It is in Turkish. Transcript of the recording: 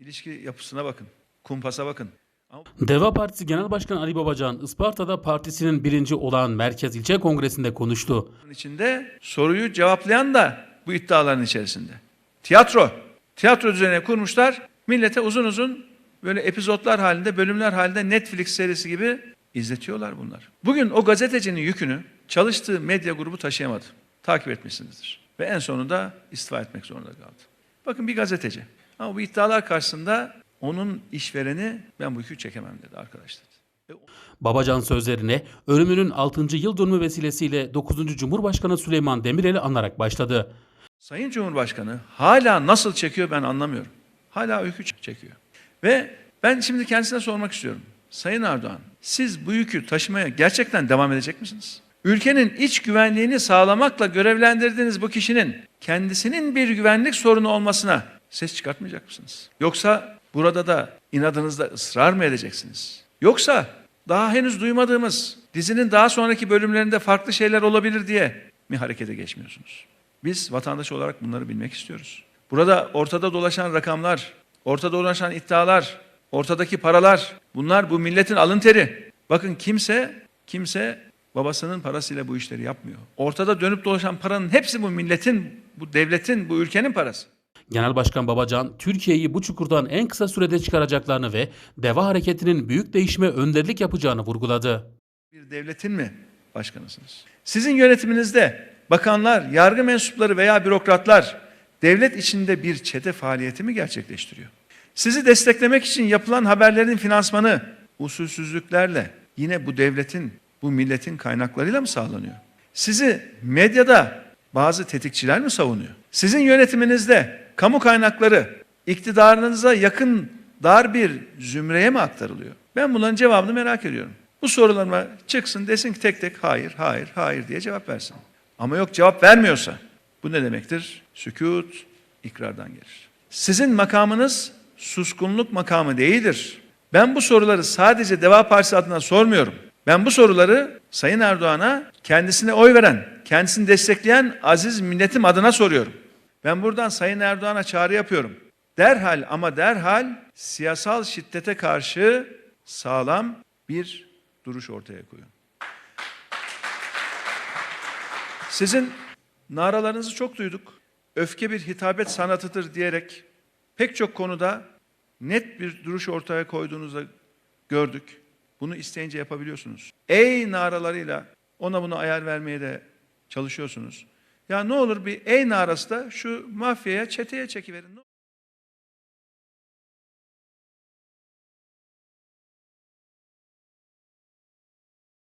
İlişki yapısına bakın. Kumpasa bakın. Deva Partisi Genel Başkanı Ali Babacan, Isparta'da partisinin birinci olan Merkez İlçe Kongresi'nde konuştu. içinde soruyu cevaplayan da bu iddiaların içerisinde. Tiyatro. Tiyatro düzeni kurmuşlar. Millete uzun uzun böyle epizotlar halinde, bölümler halinde Netflix serisi gibi izletiyorlar bunlar. Bugün o gazetecinin yükünü çalıştığı medya grubu taşıyamadı. Takip etmişsinizdir. Ve en sonunda istifa etmek zorunda kaldı. Bakın bir gazeteci. Ama bu iddialar karşısında onun işvereni ben bu yükü çekemem dedi arkadaşlar. Babacan sözlerine ölümünün 6. yıl dönümü vesilesiyle 9. Cumhurbaşkanı Süleyman Demirel'i anarak başladı. Sayın Cumhurbaşkanı hala nasıl çekiyor ben anlamıyorum. Hala öykü çekiyor. Ve ben şimdi kendisine sormak istiyorum. Sayın Erdoğan, siz bu yükü taşımaya gerçekten devam edecek misiniz? Ülkenin iç güvenliğini sağlamakla görevlendirdiğiniz bu kişinin kendisinin bir güvenlik sorunu olmasına ses çıkartmayacak mısınız? Yoksa burada da inadınızda ısrar mı edeceksiniz? Yoksa daha henüz duymadığımız dizinin daha sonraki bölümlerinde farklı şeyler olabilir diye mi harekete geçmiyorsunuz? Biz vatandaş olarak bunları bilmek istiyoruz. Burada ortada dolaşan rakamlar, ortada dolaşan iddialar, ortadaki paralar, bunlar bu milletin alın teri. Bakın kimse, kimse babasının parasıyla bu işleri yapmıyor. Ortada dönüp dolaşan paranın hepsi bu milletin, bu devletin, bu ülkenin parası. Genel Başkan Babacan, Türkiye'yi bu çukurdan en kısa sürede çıkaracaklarını ve Deva Hareketi'nin büyük değişime önderlik yapacağını vurguladı. bir devletin mi başkanısınız? Sizin yönetiminizde bakanlar, yargı mensupları veya bürokratlar devlet içinde bir çete faaliyeti mi gerçekleştiriyor? Sizi desteklemek için yapılan haberlerin finansmanı usulsüzlüklerle yine bu devletin, bu milletin kaynaklarıyla mı sağlanıyor? Sizi medyada bazı tetikçiler mi savunuyor? Sizin yönetiminizde kamu kaynakları iktidarınıza yakın dar bir zümreye mi aktarılıyor? Ben bunların cevabını merak ediyorum. Bu sorularıma çıksın desin ki tek tek hayır, hayır, hayır diye cevap versin. Ama yok cevap vermiyorsa bu ne demektir? Sükut ikrardan gelir. Sizin makamınız suskunluk makamı değildir. Ben bu soruları sadece Deva Partisi adına sormuyorum. Ben bu soruları Sayın Erdoğan'a kendisine oy veren, kendisini destekleyen aziz milletim adına soruyorum. Ben buradan Sayın Erdoğan'a çağrı yapıyorum. Derhal ama derhal siyasal şiddete karşı sağlam bir duruş ortaya koyun. Sizin naralarınızı çok duyduk. Öfke bir hitabet sanatıdır diyerek pek çok konuda net bir duruş ortaya koyduğunuzda gördük. Bunu isteyince yapabiliyorsunuz. Ey naralarıyla ona buna ayar vermeye de çalışıyorsunuz. Ya ne olur bir ey narası da şu mafyaya, çeteye çekiverin.